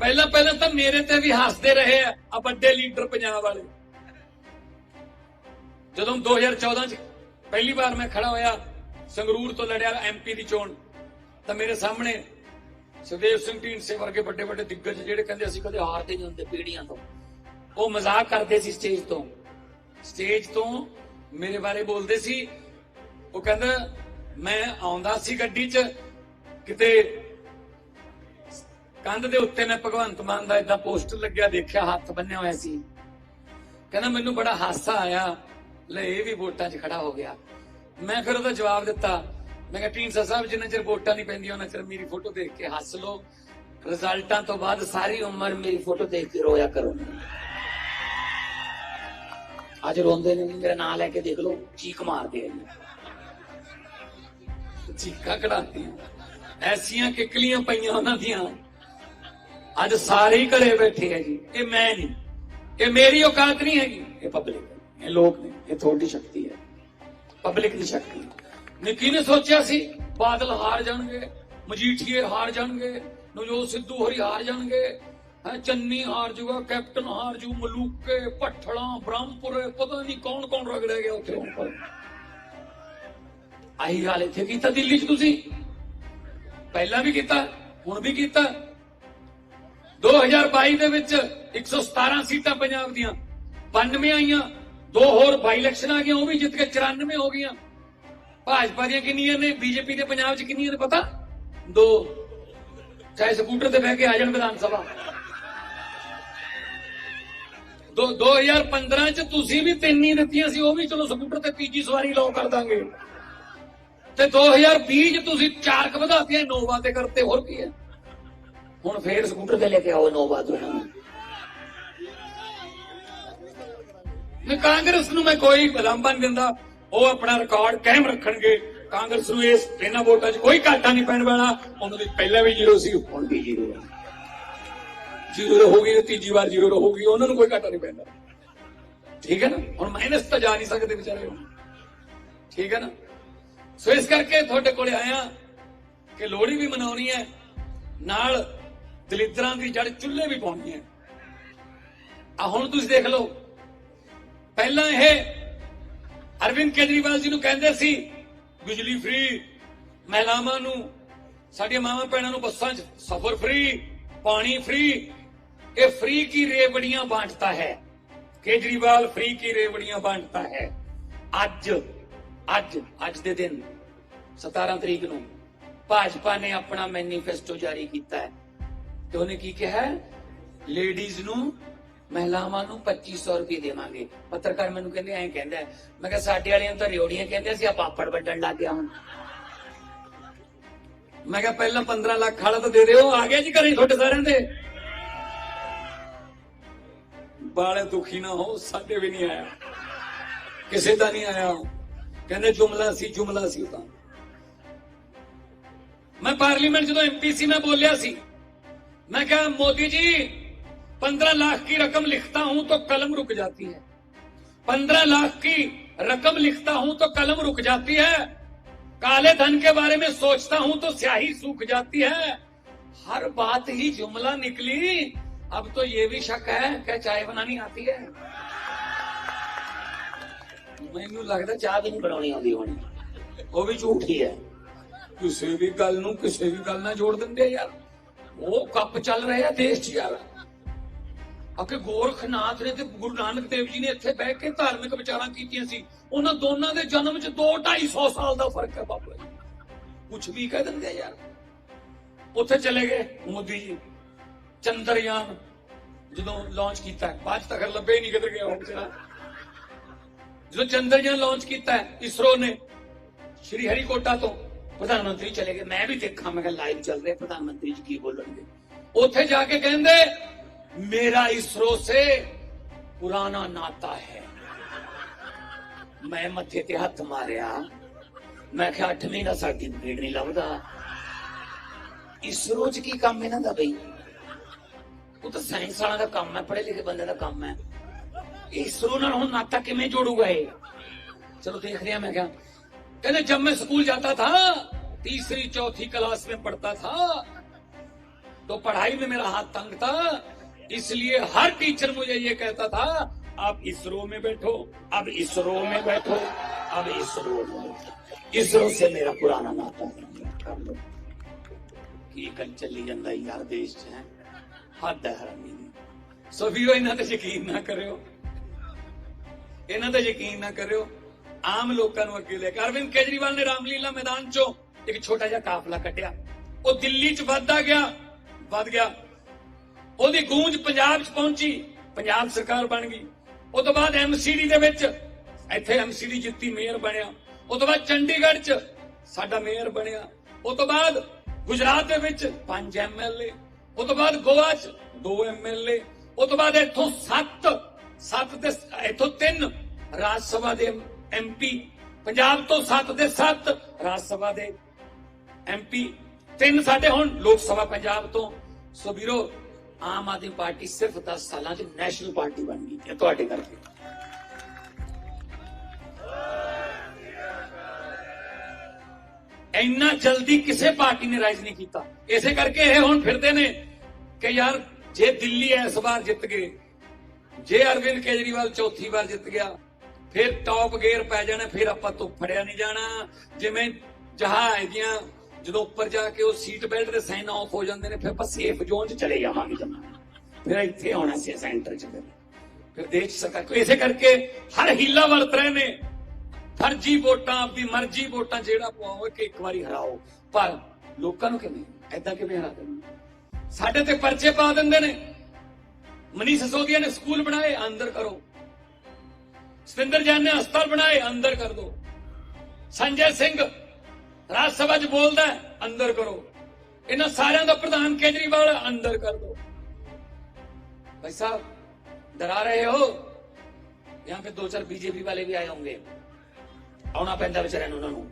ਪਹਿਲਾਂ ਪਹਿਲਾਂ ਤਾਂ ਮੇਰੇ ਤੇ ਵੀ ਹੱਸਦੇ ਰਹੇ ਆ ਵੱਡੇ ਲੀਡਰ ਪੰਜਾਬ ਵਾਲੇ। ਜਦੋਂ 2014 ਚ ਪਹਿਲੀ ਵਾਰ ਮੈਂ ਖੜਾ ਹੋਇਆ, ਸੰਗਰੂਰ ਤੋਂ ਲੜਿਆ ਐਮਪੀ ਦੀ ਚੋਣ, ਤਾਂ ਮੇਰੇ ਸਾਹਮਣੇ ਸੁਦੇਵ ਸਿੰਘ ਢੀਂਡਸੇ ਵਰਗੇ ਵੱਡੇ ਵੱਡੇ ਦਿੱਗਜ ਜਿਹੜੇ ਕਹਿੰਦੇ ਅਸੀਂ ਕਦੇ ਹਾਰਦੇ ਨਹੀਂ ਹੁੰਦੇ ਪੀੜੀਆਂ ਤੋਂ, ਉਹ ਮਜ਼ਾਕ ਕਰਦੇ ਸੀ ਸਟੇਜ ਤੋਂ। ਸਟੇਜ ਤੋਂ ਮੇਰੇ ਬਾਰੇ ਬੋਲਦੇ ਸੀ, ਉਹ ਕਹਿੰਦਾ, ਮੈਂ ਆਉਂਦਾ ਸੀ ਗੱਡੀ 'ਚ, ਕਿਤੇ ਕੰਧ ਦੇ ਉੱਤੇ ਮੈਂ ਭਗਵੰਤ ਮਾਨ ਦਾ ਇਦਾਂ ਪੋਸਟਰ ਲੱਗਿਆ, ਦੇਖਿਆ, ਹੱਥ ਬੰਨਿਆ ਹੋਇਆ ਸੀ। ਕਹਿੰਦਾ, ਮੈਨੂੰ ਬੜਾ ਹਾਸਾ ਆਇਆ। ਲੈ, ਇਹ ਵੀ ਵੋਟਾਂ 'ਚ ਖੜਾ ਹੋ ਗਿਆ। ਮੈਂ ਫਿਰ ਉਹਦਾ ਜਵਾਬ ਦਿੱਤਾ। ਮੈਂ ਕਿਹਾ, ਢੀਂਡਸਾ ਸਾਹਿਬ, ਜਿੰਨਾ ਚਿਰ ਵੋਟਾਂ ਨਹੀਂ ਪੈਂਦੀਆਂ, ਉਹਨਾਂ ਚਿਰ ਮੇਰੀ ਫੋਟੋ ਦੇਖ ਕੇ ਹੱਸ ਲਓ। ਰਿਜ਼ਲਟਾਂ ਤੋਂ ਬਾਅਦ ਸਾਰੀ ਉਮਰ ਮੇਰੀ ਫੋਟੋ ਦੇਖ ਕੇ ਰੋਇਆ ਕਰੋ। ਅੱਜ ਰੋਂਦੇ ਨੇ, ਮੇਰਾ ਨਾਂ ਲੈ ਕੇ ਦੇਖ ਲਓ, ਚੀਕ ਮਾਰਦੇ ਆ ਚੀਕਾਂ ਕਢਾਉਂਦੀਆਂ ਐਸੀਆਂ ਕਿਕਲੀਆਂ ਪਈਆਂ ਉਹਨਾਂ ਦੀਆਂ। ਅੱਜ ਸਾਰੇ ਹੀ ਘਰੇ ਬੈਠੇ ਆ ਜੀ ਇਹ ਮੈਂ ਨਹੀਂ ਇਹ ਮੇਰੀ ਔਕਾਤ ਨਹੀਂ ਹੈਗੀ ਇਹ ਪਬਲਿਕ ਹੈ ਇਹ ਲੋਕ ਨੇ ਇਹ ਤੁਹਾਡੀ ਸ਼ਕਤੀ ਹੈ ਪਬਲਿਕ ਦੀ ਸ਼ਕਤੀ ਨਿੱਕੀ ਨੇ ਸੋਚਿਆ ਸੀ ਬਾਦਲ ਹਾਰ ਜਾਣਗੇ ਮਜੀਠੀਏ ਹਾਰ ਜਾਣਗੇ ਨਵਜੋਤ ਸਿੱਧੂ ਹਰੀ ਹਾਰ ਜਾਣਗੇ ਹੈ ਚੰਨੀ ਹਾਰ ਜੂਗਾ ਕੈਪਟਨ ਹਾਰ ਜੂ ਮਲੂਕੇ ਭੱਠਲਾਂ ਬ੍ਰਹਮਪੁਰੇ ਪਤਾ ਨਹੀਂ ਕੌਣ ਕੌਣ ਰਗੜਿਆ ਗਿਆ ਉੱਥੇ ਹੁਣ ਪਰ ਆਹੀ ਹਾਲ ਇੱਥੇ ਕੀਤਾ ਦਿੱਲੀ 'ਚ ਤੁਸੀਂ ਪਹਿਲਾਂ ਵੀ ਕੀਤਾ ਹੁਣ ਵੀ ਕੀਤਾ 2022 ਦੇ ਵਿੱਚ 117 ਸੀਟਾਂ ਪੰਜਾਬ ਦੀਆਂ। 92 ਆਈਆਂ, ਦੋ ਹੋਰ ਬਾਈ ਇਲੈਕਸ਼ਨ ਆ ਗਈਆਂ, ਉਹ ਵੀ ਜਿੱਤ ਕੇ 94 ਹੋ ਗਈਆਂ। ਭਾਜਪਾ ਦੀਆਂ ਕਿੰਨੀਆਂ ਨੇ ਬੀਜੇਪੀ ਦੇ ਪੰਜਾਬ 'ਚ ਕਿੰਨੀਆਂ ਨੇ ਪਤਾ? ਦੋ। ਚਾਹੇ ਸਕੂਟਰ ਤੇ ਬਹਿ ਕੇ ਆ ਜਾਣ ਵਿਧਾਨ ਸਭਾ। ਦੋ 2015 ਚ ਤੁਸੀਂ ਵੀ ਤਿੰਨ ਹੀ ਦਿੱਤੀਆਂ ਸੀ, ਉਹ ਵੀ ਚਲੋ ਸਕੂਟਰ ਤੇ ਤੀਜੀ ਸਵਾਰੀ ਲਾਓ ਕਰ ਦਾਂਗੇ। ਤੇ 2020 ਚ ਤੁਸੀਂ ਚਾਰ ਕ ਵਧਾਤੀਆਂ, ਨੋਵਾ ਤੇ ਕਰਤੇ, ਹੋਰ ਕੀ ਹੈ? ਹੁਣ ਫੇਰ ਸਕੂਟਰ ਤੇ ਲੈ ਕੇ ਆਓ ਨੋਵਾ ਤੋਂ ਨੇ ਕਾਂਗਰਸ ਨੂੰ ਮੈਂ ਕੋਈ ਬਲੰਬਨ ਨਹੀਂ ਦਿੰਦਾ। ਉਹ ਆਪਣਾ ਰਿਕਾਰਡ ਕਾਇਮ ਰੱਖਣਗੇ। ਕਾਂਗਰਸ ਨੂੰ ਇਸ ਇਹਨਾਂ ਵੋਟਾਂ 'ਚ ਕੋਈ ਘਾਟਾ ਨਹੀਂ ਪੈਣ ਵਾਲਾ। ਉਹਨਾਂ ਦੀ ਪਹਿਲਾਂ ਵੀ ਜ਼ੀਰੋ ਸੀ, ਹੁਣ ਵੀ ਜ਼ੀਰੋ ਹੈ ਜ਼ੀਰੋ ਰਹੂਗੀ ਤੀਜੀ ਵਾਰ ਜ਼ੀਰੋ ਰਹੂਗੀ, ਉਹਨਾਂ ਨੂੰ ਕੋਈ ਘਾਟਾ ਨਹੀਂ ਪੈਂਦਾ। ਠੀਕ ਹੈ ਨਾ? ਹੁਣ ਮਾਈਨਸ ਤਾਂ ਜਾ ਨਹੀਂ ਸਕਦੇ ਵਿਚਾਰੇ ਠੀਕ ਹੈ ਨਾ? ਸੋ ਇਸ ਕਰਕੇ ਤੁਹਾਡੇ ਕੋਲੇ ਆਇਆ ਕਿ ਲੋਹੜੀ ਵੀ ਮਨਾਉਣੀ ਹੈ। ਨਾਲ ਦਲਿੱਦਰਾਂ ਦੀ ਜੜ ਚੁੱਲ੍ਹੇ ਵੀ ਪਾਉਣੀ ਹੈ ਆ ਹੁਣ ਤੁਸੀਂ ਦੇਖ ਲਓ, ਪਹਿਲਾਂ ਇਹ ਅਰਵਿੰਦ ਕੇਜਰੀਵਾਲ ਜੀ ਨੂੰ ਕਹਿੰਦੇ ਸੀ, ਬਿਜਲੀ ਫ੍ਰੀ ਮਹਿਲਾਵਾਂ ਨੂੰ, ਸਾਡੀਆਂ ਮਾਵਾਂ ਭੈਣਾਂ ਨੂੰ ਬੱਸਾਂ 'ਚ ਸਫ਼ਰ ਫ੍ਰੀ ਪਾਣੀ ਫ੍ਰੀ ਇਹ ਫ੍ਰੀ ਕੀ ਰੇਵੜੀਆਂ ਬਾਂਟਦਾ ਹੈ? ਕੇਜਰੀਵਾਲ ਫ੍ਰੀ ਕੀ ਰੇਵੜੀਆਂ ਬਾਂਟਦਾ ਹੈ? ਅੱਜ ਅੱਜ ਅੱਜ ਦੇ ਦਿਨ 17 ਤਰੀਕ ਨੂੰ ਭਾਜਪਾ ਨੇ ਆਪਣਾ ਮੈਨੀਫੈਸਟੋ ਜਾਰੀ ਕੀਤਾ ਹੈ। ਤੇ ਉਹਨੇ ਕੀ ਕਿਹਾ? ਲੇਡੀਜ਼ ਨੂੰ, ਮਹਿਲਾਵਾਂ ਨੂੰ 2500 ਰੁਪਏ ਦੇਵਾਂਗੇ। ਪੱਤਰਕਾਰ ਮੈਨੂੰ ਕਹਿੰਦੇ, ਐਂ ਕਹਿੰਦਾ, ਮੈਂ ਕਿਹਾ, ਸਾਡੇ ਵਾਲਿਆਂ ਤਾਂ ਰਿਓੜੀਆਂ ਕਹਿੰਦੇ ਸੀ ਆ ਪਾਪੜ ਵੱਢਣ ਲੱਗ ਗਿਆ ਹੁਣ। ਮੈਂ ਕਿਹਾ, ਪਹਿਲਾਂ 15 ਲੱਖ ਵਾਲਾ ਤਾਂ ਦੇ ਦਿਓ, ਆ ਗਿਆ ਜੀ ਘਰੇ ਤੁਹਾਡੇ ਸਾਰਿਆਂ ਦੇ। ਬਾਲੇ ਦੁਖੀ ਨਾ ਹੋ, ਸਾਡੇ ਵੀ ਨਹੀਂ ਆਇਆ। ਕਿਸੇ ਦਾ ਨਹੀਂ ਆਇਆ ਕਹਿੰਦੇ, ਜੁਮਲਾ ਸੀ ਜੁਮਲਾ ਸੀ ਉਹ ਤਾਂ। ਮੈਂ ਪਾਰਲੀਮੈਂਟ ਜਦੋਂ ਐਮਪੀ ਸੀ, ਮੈਂ ਬੋਲਿਆ ਸੀ। मैं क्या मोदी जी पंद्रह लाख की रकम लिखता हूं तो कलम रुक जाती है पंद्रह लाख की रकम लिखता हूं तो कलम रुक जाती है काले धन के बारे में सोचता हूं तो स्याही सूख जाती है हर बात ही जुमला निकली अब तो ये भी शक है क्या चाय बनानी आती है ਮੈਨੂੰ ਲੱਗਦਾ ਚਾਹ ਵੀ ਨਹੀਂ ਬਣਾਉਣੀ ਆਉਂਦੀ ਹੋਣੀ ਉਹ ਵੀ ਝੂਠੀ ਹੈ ਕਿਸੇ ਵੀ ਗੱਲ ਨੂੰ ਕਿਸੇ ਵੀ ਗੱਲ ਨਾਲ ਜੋੜ ਦਿੰਦੇ ਆ ਯਾਰ ਉਹ ਕੱਪ ਚੱਲ ਰਹੇ ਆ ਦੇਸ਼ 'ਚ ਯਾਰ ਅਕੇ ਗੋਰਖਨਾਥ ਨੇ ਤੇ ਗੁਰੂ ਨਾਨਕ ਦੇਵ ਜੀ ਨੇ ਇੱਥੇ ਬਹਿ ਕੇ ਧਾਰਮਿਕ ਵਿਚਾਰਾਂ ਕੀਤੀਆਂ ਸੀ। ਉਹਨਾਂ ਦੋਨਾਂ ਦੇ ਜਨਮ 'ਚ 2 250 ਸਾਲ ਦਾ ਫ਼ਰਕ ਹੈ ਬਾਬਾ ਜੀ। ਕੁਝ ਵੀ ਕਹਿ ਦਿੰਦੇ ਯਾਰ। ਉੱਥੇ ਚਲੇ ਗਏ ਮੋਦੀ ਜੀ। ਚੰਦਰਯਾਨ ਜਦੋਂ ਲਾਂਚ ਕੀਤਾ ਬਾਅਦ ਤੱਕ ਲੱਭੇ ਹੀ ਨਹੀਂ ਕਿੱਧਰ ਗਿਆ ਉਹ ਵਿਚਾਰਾ ਜਦੋਂ ਚੰਦਰਯਾਨ ਲਾਂਚ ਕੀਤਾ ਇਸਰੋ ਨੇ ਸ਼੍ਰੀ ਹਰੀਕੋਟਾ ਤੋਂ ਪ੍ਰਧਾਨ ਮੰਤਰੀ ਚਲੇ ਗਏ। ਮੈਂ ਵੀ ਦੇਖਾਂ, ਮੈਂ ਕਿਹਾ ਲਾਈਵ ਚੱਲ ਰਿਹਾ, ਪ੍ਰਧਾਨ ਮੰਤਰੀ ਜੀ ਕੀ ਬੋਲਣਗੇ। ਉੱਥੇ ਜਾ ਕੇ ਕਹਿੰਦੇ, ਮੇਰਾ ਇਸਰੋ ਸੇ ਪੁਰਾਣਾ ਨਾਤਾ ਹੈ। ਮੈਂ ਮੱਥੇ ਤੇ ਹੱਥ ਮਾਰਿਆ। ਮੈਂ ਕਿਹਾ 8 ਮਹੀਨਾ ਸਾਡੀ ਪੀੜ ਨਹੀਂ ਲੱਭਦਾ। ਇਸਰੋ 'ਚ ਕੀ ਕੰਮ ਇਹਨਾਂ ਦਾ ਬਈ? ਉਹ ਤਾਂ ਸਾਇੰਸ ਵਾਲਾ ਦਾ ਕੰਮ ਹੈ ਪੜ੍ਹੇ ਲਿਖੇ ਬੰਦੇ ਦਾ ਕੰਮ ਹੈ। ਇਸਰੋ ਨਾਲ ਹੁਣ ਨਾਤਾ ਕਿਵੇਂ ਜੋੜੂਗਾ ਇਹ? ਚਲੋ ਦੇਖ ਰਿਹਾ, ਮੈਂ ਕਿਹਾ क्या कहते जब मैं स्कूल जाता था तीसरी चौथी क्लास में पढ़ता था तो पढ़ाई में मेरा हाथ तंग था इसलिए हर टीचर मुझे ये कहता था आप इसरो में बैठो अब इसरो में बैठो अब इसरो में बैठो इसरो से मेरा पुराना नाता है कर लो ਕੀ ਕੰਨ ਚੱਲੀ ਜਾਂਦਾ ਯਾਰ ਦੇਸ਼ 'ਚ ਹੈ ਹੱਦ ਹੈ ਹਰਾਮੀ ਦੀ ਸੋ ਵੀਰੋ ਇਹਨਾਂ ਤੇ ਯਕੀਨ ਨਾ ਕਰਿਓ ਇਹਨਾਂ ਤੇ ਯਕੀਨ ਨਾ ਕਰਿਓ ਆਮ ਲੋਕਾਂ ਨੂੰ ਅੱਗੇ ਲੈ ਕੇ। ਅਰਵਿੰਦ ਕੇਜਰੀਵਾਲ ਨੇ ਰਾਮਲੀਲਾ ਮੈਦਾਨ 'ਚੋਂ ਇੱਕ ਛੋਟਾ ਜਿਹਾ ਕਾਫਲਾ ਕੱਢਿਆ। ਉਹ ਦਿੱਲੀ 'ਚ ਵੱਧਦਾ ਗਿਆ, ਵੱਧ ਗਿਆ। ਉਹਦੀ ਗੂੰਜ ਪੰਜਾਬ 'ਚ ਪਹੁੰਚੀ, ਪੰਜਾਬ ਸਰਕਾਰ ਬਣ ਗਈ। ਉਹ ਤੋਂ ਬਾਅਦ ਐਮਸੀਡੀ ਦੇ ਵਿੱਚ ਇੱਥੇ ਐਮਸੀਡੀ ਜਿੱਤੀ, ਮੇਅਰ ਬਣਿਆ। ਉਹ ਤੋਂ ਬਾਅਦ ਚੰਡੀਗੜ੍ਹ 'ਚ ਸਾਡਾ ਮੇਅਰ ਬਣਿਆ। ਉਹ ਤੋਂ ਬਾਅਦ ਗੁਜਰਾਤ ਦੇ ਵਿੱਚ ਪੰਜ ਐਮਐਲਏ ਉਹ ਤੋਂ ਬਾਅਦ ਗੋਆ 'ਚ ਦੋ ਐਮਐਲਏ ਉਹ ਤੋਂ ਬਾਅਦ ਇੱਥੋਂ ਸੱਤ ਸੱਤ ਤੇ ਇੱਥੋਂ ਤਿੰਨ ਰਾਜ ਸਭਾ ਦੇ ਐਮਪੀ ਪੰਜਾਬ ਤੋਂ ਸੱਤ ਦੇ ਸੱਤ, ਰਾਜ ਸਭਾ ਦੇ ਐਮਪੀ ਤਿੰਨ ਸਾਡੇ ਹੁਣ ਲੋਕ ਸਭਾ ਪੰਜਾਬ ਤੋਂ। ਸੋ ਵੀਰੋ, ਆਮ ਆਦਮੀ ਪਾਰਟੀ ਸਿਰਫ 10 ਸਾਲਾਂ 'ਚ ਨੈਸ਼ਨਲ ਪਾਰਟੀ ਬਣ ਗਈ ਇਹ ਤੁਹਾਡੇ ਕਰਕੇ। ਇੰਨਾ ਜਲਦੀ ਕਿਸੇ ਪਾਰਟੀ ਨੇ ਰਾਈਜ਼ ਨਹੀਂ ਕੀਤਾ। ਇਸੇ ਕਰਕੇ ਇਹ ਹੁਣ ਫਿਰਦੇ ਨੇ ਕਿ ਯਾਰ, ਜੇ ਦਿੱਲੀ ਇਸ ਵਾਰ ਜਿੱਤ ਗਏ, ਜੇ ਅਰਵਿੰਦ ਕੇਜਰੀਵਾਲ ਚੌਥੀ ਵਾਰ ਜਿੱਤ ਗਿਆ ਫਿਰ ਟੌਪ ਗੇਅਰ ਪੈ ਜਾਣਾ, ਫਿਰ ਆਪਾਂ ਤੋਂ ਫੜਿਆ ਨਹੀਂ ਜਾਣਾ। ਜਿਵੇਂ ਜਹਾਜ਼ ਦੀਆਂ ਜਦੋਂ ਉੱਪਰ ਜਾ ਕੇ ਉਹ ਸੀਟ ਬੈਲਟ ਦੇ ਸਾਈਨ ਆਫ ਹੋ ਜਾਂਦੇ ਨੇ, ਫਿਰ ਆਪਾਂ ਸੇਫ ਜ਼ੋਨ 'ਚ ਚਲੇ ਜਾਵਾਂਗੇ ਜਮਾ। ਫਿਰ ਇੱਥੇ ਆਉਣਾ ਸੀ ਸੈਂਟਰ 'ਚ ਫਿਰ। ਫਿਰ ਦੇਸ਼ ਸਰਕਾਰ ਇਸੇ ਕਰਕੇ ਹਰ ਹੀਲਾ ਵਰਤ ਰਹੇ ਨੇ। ਫਰਜੀ ਵੋਟਾਂ, ਆਪਦੀ ਮਰਜ਼ੀ ਵੋਟਾਂ ਜਿਹੜਾ ਪਵਾਓ ਕਿ ਇੱਕ ਵਾਰੀ ਹਰਾਓ। ਪਰ ਲੋਕਾਂ ਨੂੰ ਕਿਵੇਂ? ਐਦਾਂ ਕਿਵੇਂ ਹਰਾ ਦੇਣਾ? ਸਾਡੇ ਤੇ ਪਰਚੇ ਪਾ ਦਿੰਦੇ ਨੇ। ਮਨੀਸ਼ ਸਸੋਦੀਆ ਨੇ ਸਕੂਲ ਬਣਾਏ, ਅੰਦਰ ਕਰੋ। ਸਤਿੰਦਰ ਜੈਨ ਨੇ ਹਸਪਤਾਲ ਬਣਾਏ ਅੰਦਰ ਕਰ ਦੋ ਸੰਜੇ ਸਿੰਘ ਰਾਜ ਸਭਾ 'ਚ ਬੋਲਦਾ ਹੈ, ਅੰਦਰ ਕਰੋ ਇਹਨਾਂ ਸਾਰਿਆਂ ਦਾ ਪ੍ਰਧਾਨ ਕੇਜਰੀਵਾਲ ਅੰਦਰ ਕਰ ਦੋ भाई साहब डरा रहे हो यहाँ पे दो चार बीजेपी वाले भी आए होंगे ਆਉਣਾ ਪੈਂਦਾ ਵਿਚਾਰਿਆਂ ਨੂੰ ਉਹਨਾਂ ਨੂੰ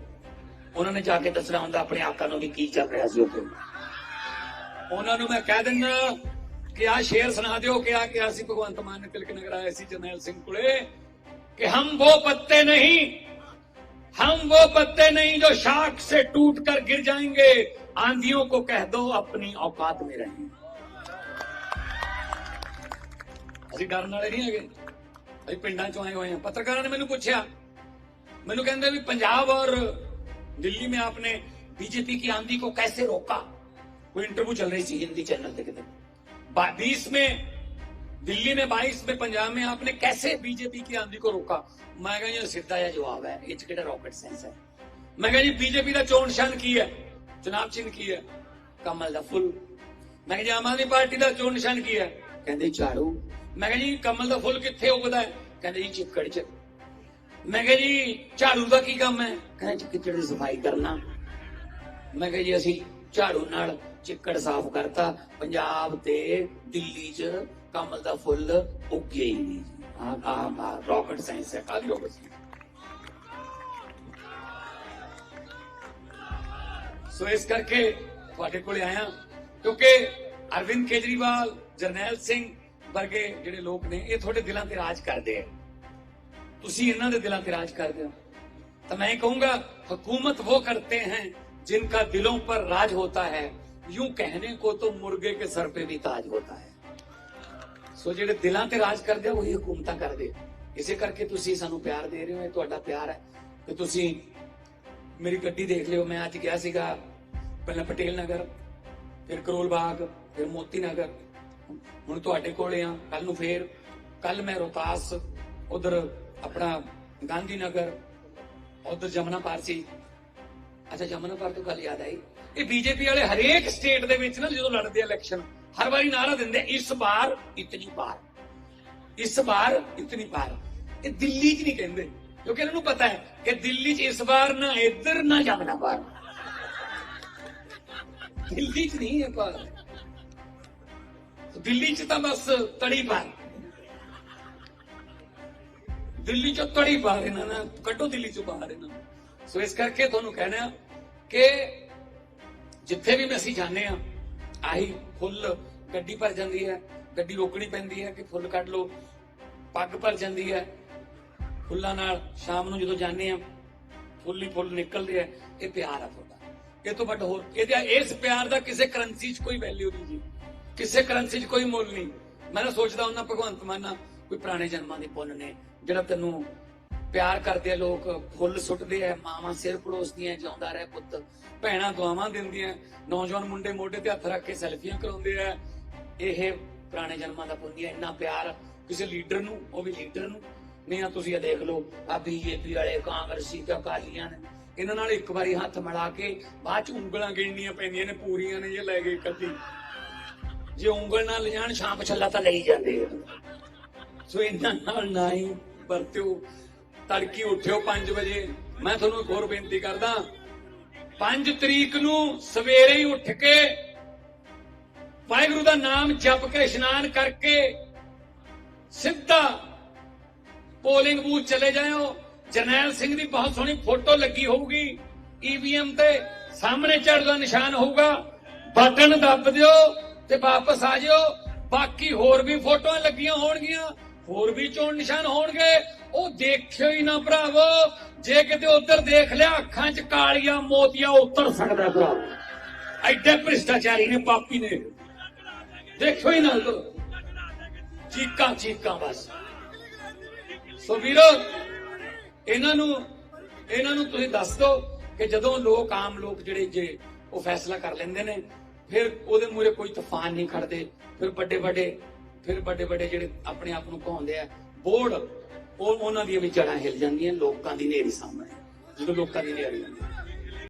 ਉਹਨਾਂ ਨੇ ਜਾ ਕੇ ਦੱਸਣਾ ਹੁੰਦਾ ਆਪਣੇ ਆਕਾ ਨੂੰ ਵੀ ਕੀ ਚੱਲ ਰਿਹਾ ਸੀ ਉੱਥੇ ਉਹਨਾਂ ਨੂੰ ਮੈਂ ਕਹਿ ਦਿੰਦਾ ਕਿ ਆ ਸ਼ੇਰ ਸੁਣਾ ਦਿਓ ਕਿ ਆ ਕਿਹਾ ਸੀ ਭਗਵੰਤ ਮਾਨ ਨੇ ਤਿਲਕ ਨਗਰ ਆਏ ਸੀ ਜਰਨੈਲ ਸਿੰਘ ਕੋਲੇ कि हम वो पत्ते नहीं हम वो पत्ते नहीं जो शाख से टूट कर गिर जाएंगे आंधियों को कह दो अपनी औकात में रहें ਅਸੀਂ ਡਰਨ ਵਾਲੇ ਨਹੀਂ ਹੈਗੇ ਅਸੀਂ ਪਿੰਡਾਂ ਚੋਂ ਆਏ ਹੋਏ ਹਾਂ ਪੱਤਰਕਾਰਾਂ ਨੇ ਮੈਨੂੰ ਪੁੱਛਿਆ ਮੈਨੂੰ ਕਹਿੰਦੇ ਵੀ ਪੰਜਾਬ और दिल्ली में आपने बीजेपी की आंधी को कैसे रोका कोई इंटरव्यू चल रही थी हिंदी चैनल पे कितने बीस में दिल्ली में बाईस में पंजाब में आपने कैसे बीजेपी की आंधी को रोका मैं कहा सीधा यह जवाब है ये किहड़ा रॉकेट साइंस है मैं कहा जी बीजेपी का चोन निशान की है चुनाव चिन्ह की है कमल का फुल मैं कहा जी आम आदमी पार्टी का चोन निशान की है कहते झाड़ू मैं कहा जी कमल का फुल कितने उगदा है कहते जी चिपकड़ च ਮੈਂ ਕਿਹਾ ਜੀ ਝਾੜੂ ਦਾ ਕੀ ਕੰਮ ਹੈ ਕਹਿੰਦਾ ਚਿੱਕੜ ਦੀ ਸਫ਼ਾਈ ਕਰਨਾ ਮੈਂ ਕਿਹਾ ਜੀ ਅਸੀਂ ਝਾੜੂ ਨਾਲ ਚਿੱਕੜ ਸਾਫ਼ ਕਰਤਾ ਪੰਜਾਬ ਤੇ ਦਿੱਲੀ 'ਚ कमल का मतलब फुल उगे ही नहीं हाँ हाँ हाँ रॉबर्ट साइंस है खाली रॉबर्ट साइंस सो इस करके ਤੁਹਾਡੇ ਕੋਲੇ ਆਇਆ ਕਿਉਂਕਿ ਅਰਵਿੰਦ ਕੇਜਰੀਵਾਲ ਜਰਨੈਲ ਸਿੰਘ ਵਰਗੇ ਜਿਹੜੇ ਲੋਕ ਨੇ ਇਹ ਤੁਹਾਡੇ ਦਿਲਾਂ ਤੇ ਰਾਜ ਕਰਦੇ ਆ ਤੁਸੀਂ ਇਹਨਾਂ ਦੇ ਦਿਲਾਂ ਤੇ ਰਾਜ ਕਰਦੇ ਹੋ तो मैं कहूँगा, हुकूमत वो करते हैं जिनका दिलों पर राज होता है। यूँ कहने को तो मुर्गे के सर पे भी ताज होता है। ਸੋ ਜਿਹੜੇ ਦਿਲਾਂ ਤੇ ਰਾਜ ਕਰਦੇ ਆ, ਉਹੀ ਹਕੂਮਤਾਂ ਕਰਦੇ ਇਸੇ ਕਰਕੇ ਤੁਸੀਂ ਸਾਨੂੰ ਪਿਆਰ ਦੇ ਰਹੇ ਹੋ, ਇਹ ਤੁਹਾਡਾ ਪਿਆਰ ਹੈ। ਕਿ ਤੁਸੀਂ ਮੇਰੀ ਗੱਡੀ ਦੇਖ ਲਿਓ, ਮੈਂ ਅੱਜ ਗਿਆ ਸੀਗਾ ਪਹਿਲਾਂ ਪਟੇਲ ਨਗਰ, ਫਿਰ ਕਰੋਲ ਬਾਗ, ਫਿਰ ਮੋਤੀ ਨਗਰ। ਹੁਣ ਤੁਹਾਡੇ ਕੋਲੇ ਆ ਕੱਲ ਨੂੰ ਫੇਰ। ਕੱਲ ਮੈਂ ਰੋਤਾਸ ਉਧਰ ਆਪਣਾ ਗਾਂਧੀ ਨਗਰ, ਉਧਰ ਜਮਨਾ ਪਾਰ ਸੀ। ਅੱਛਾ, ਜਮਨਾ ਪਾਰ ਤੋਂ ਗੱਲ ਯਾਦ ਆਈ। ਇਹ ਬੀਜੇਪੀ ਵਾਲੇ ਹਰੇਕ ਸਟੇਟ ਦੇ ਵਿੱਚ ਨਾ ਜਦੋਂ ਲੜਦੇ ਆ ਇਲੈਕਸ਼ਨ ਹਰ ਵਾਰੀ ਨਾਰਾ ਦਿੰਦੇ ਇਸ ਵਾਰ ਇਤਨੀ ਪਾਰ ਇਸ ਵਾਰ ਇਤਨੀ ਪਾਰ ਇਹ ਦਿੱਲੀ 'ਚ ਨਹੀਂ ਕਹਿੰਦੇ, ਕਿਉਂਕਿ ਇਹਨਾਂ ਨੂੰ ਪਤਾ ਹੈ ਕਿ ਦਿੱਲੀ 'ਚ ਇਸ ਵਾਰ ਨਾ ਇੱਧਰ, ਨਾ ਜਮਨਾ ਬਾਹਰ ਦਿੱਲੀ 'ਚ ਨਹੀਂ ਹੈ ਪਾਰ ਦਿੱਲੀ 'ਚ ਤਾਂ ਬਸ ਤੜੀ ਪਾਰ ਦਿੱਲੀ 'ਚ ਤੜੀ ਪਾਰ ਇਹਨਾਂ ਨਾ ਕੱਢੋ ਦਿੱਲੀ 'ਚੋਂ ਬਾਹਰ ਇਹਨਾਂ ਸੋ ਇਸ ਕਰਕੇ ਤੁਹਾਨੂੰ ਕਹਿਣਾ ਕਿ ਜਿੱਥੇ ਵੀ ਅਸੀਂ ਜਾਂਦੇ ਆ ਆਹੀ ਫੁੱਲ ਗੱਡੀ ਭਰ ਜਾਂਦੀ ਹੈ, ਗੱਡੀ ਰੋਕਣੀ ਪੈਂਦੀ ਹੈ ਕਿ ਫੁੱਲ ਕੱਢ ਲਓ, ਪੱਗ ਭਰ ਜਾਂਦੀ ਹੈ। ਫੁੱਲਾਂ ਨਾਲ ਸ਼ਾਮ ਨੂੰ ਜਦੋਂ ਜਾਂਦੇ ਆ ਫੁੱਲ ਹੀ ਫੁੱਲ ਨਿਕਲਦੇ ਆ, ਇਹ ਪਿਆਰ ਆ ਤੁਹਾਡਾ। ਇਹ ਤੋਂ ਵੱਡਾ ਹੋਰ, ਇਹਦਾ ਇਸ ਪਿਆਰ ਦਾ ਕਿਸੇ ਕਰੰਸੀ 'ਚ ਕੋਈ ਵੈਲਿਊ ਨਹੀਂ ਜੀ। ਕਿਸੇ ਕਰੰਸੀ 'ਚ ਕੋਈ ਮੁੱਲ ਨਹੀਂ। ਮੈਂ ਨਾ ਸੋਚਦਾ ਹੁੰਦਾ, ਭਗਵੰਤ ਮਾਨਾ ਕੋਈ ਪੁਰਾਣੇ ਜਨਮਾਂ ਦੇ ਪੁੰਨ ਨੇ, ਜਿਹੜਾ ਤੈਨੂੰ ਪਿਆਰ ਕਰਦੇ ਆ ਲੋਕ, ਫੁੱਲ ਸੁੱਟਦੇ ਆ, ਮਾਵਾਂ ਸਿਰ ਪੜੋਸਦੀਆਂ, ਜਿਉਂਦਾ ਰਹਿ ਪੁੱਤ, ਭੈਣਾਂ ਦੁਆਵਾਂ ਦਿੰਦੀਆਂ, ਨੌਜਵਾਨ ਮੁੰਡੇ ਮੋਢੇ ਤੇ ਹੱਥ ਰੱਖ ਕੇ ਸੈਲਫੀਆਂ ਕਰਾਉਂਦੇ ਆ ਇਹ ਪੁਰਾਣੇ ਜਨਮਾਂ ਦਾ ਪੁੰਨ ਹੈ ਇੰਨਾ ਪਿਆਰ ਕਿਸੇ ਲੀਡਰ ਨੂੰ, ਉਹ ਵੀ ਲੀਡਰ ਨੂੰ ਨਹੀਂ ਆ, ਤੁਸੀਂ ਇਹ ਦੇਖ ਲਓ ਆ ਬੀਜੇਪੀ ਵਾਲੇ, ਕਾਂਗਰਸੀ ਤੇ ਅਕਾਲੀਆਂ ਨੇ। ਇਹਨਾਂ ਨਾਲ ਇੱਕ ਵਾਰੀ ਹੱਥ ਮਿਲਾ ਕੇ ਬਾਅਦ ਚ ਉਂਗਲਾਂ ਗਿਣਨੀਆਂ ਪੈਂਦੀਆਂ ਨੇ, ਪੂਰੀਆਂ ਨੇ ਇਹ ਲੈ ਗਏ ਕੱਢੀ ਜੇ ਉਂਗਲ ਨਾਲ ਲਿਜਾਣ ਸ਼ਾਮ ਛੱਲਾ ਤਾਂ ਲਈ ਜਾਂਦੇ ਸੋ ਇਹਨਾਂ ਨਾਲ ਨਾ ਹੀ ਵਰਤਿਓ। ਤੜਕੀ ਉੱਠਿਓ 5 ਵਜੇ। ਮੈਂ ਤੁਹਾਨੂੰ ਇੱਕ ਹੋਰ ਬੇਨਤੀ ਕਰਦਾ 5 ਤਰੀਕ ਨੂੰ ਸਵੇਰੇ ਹੀ ਉੱਠ ਕੇ ਵਾਹਿਗੁਰੂ ਦਾ ਨਾਮ ਜਪ ਕੇ ਇਸ਼ਨਾਨ ਕਰਕੇ ਸਿੱਧਾ ਪੋਲਿੰਗ ਬੂਥ ਚਲੇ ਜਾਇਓ। ਜਰਨੈਲ ਸਿੰਘ ਦੀ ਬਹੁਤ ਸੋਹਣੀ ਫੋਟੋ ਲੱਗੀ ਹੋਊਗੀ। ਈਵੀਐਮ ਤੇ ਸਾਹਮਣੇ ਝੜ ਦਾ ਨਿਸ਼ਾਨ ਹੋਊਗਾ। ਬਟਨ ਦੱਬ ਦਿਓ ਤੇ ਵਾਪਸ ਆ ਜਿਓ। ਬਾਕੀ ਹੋਰ ਵੀ ਫੋਟੋਆਂ ਲੱਗੀਆਂ ਹੋਣਗੀਆਂ। ਹੋਰ ਵੀ ਚੋਣ ਨਿਸ਼ਾਨ ਹੋਣਗੇ। ਉਹ ਦੇਖਿਓ ਹੀ ਨਾ ਭਰਾਵੋ। ਜੇ ਕਿਤੇ ਉਧਰ ਦੇਖ ਲਿਆ, ਅੱਖਾਂ 'ਚ ਕਾਲੀਆਂ ਮੋਤੀਆਂ ਉਤਰ ਸਕਦਾ ਭਰਾ ਐਡੇ ਭ੍ਰਿਸ਼ਟਾਚਾਰੀ ਨੇ ਪਾਪੀ ਨੇ। ਦੇਖਿਓ ਹੀ ਨਾ। ਉਧਰ ਚੀਕਾਂ ਚੀਕਾਂ ਬਸ। ਸੋ ਵੀਰੋ, ਇਹਨਾਂ ਨੂੰ ਇਹਨਾਂ ਨੂੰ ਤੁਸੀਂ ਦੱਸ ਦਿਓ ਕਿ ਜਦੋਂ ਲੋਕ, ਆਮ ਲੋਕ ਜਿਹੜੇ ਜੇ ਉਹ ਫੈਸਲਾ ਕਰ ਲੈਂਦੇ ਨੇ, ਫਿਰ ਉਹਦੇ ਮੂਰੇ ਕੋਈ ਤੂਫਾਨ ਨਹੀਂ ਖੜਦੇ, ਫਿਰ ਵੱਡੇ ਵੱਡੇ ਫਿਰ ਵੱਡੇ ਵੱਡੇ ਜਿਹੜੇ ਆਪਣੇ ਆਪ ਨੂੰ ਕਹਾਉਂਦੇ ਆ ਬੋਰਡ ਉਹ ਉਹਨਾਂ ਦੀਆਂ ਵੀ ਜੜਾਂ ਹਿਲ ਜਾਂਦੀਆਂ, ਲੋਕਾਂ ਦੀ ਨੇਰੀ ਸਾਹਮਣੇ। ਜਦੋਂ ਲੋਕਾਂ ਦੀ ਨੇਰੀ ਆਉਂਦੀ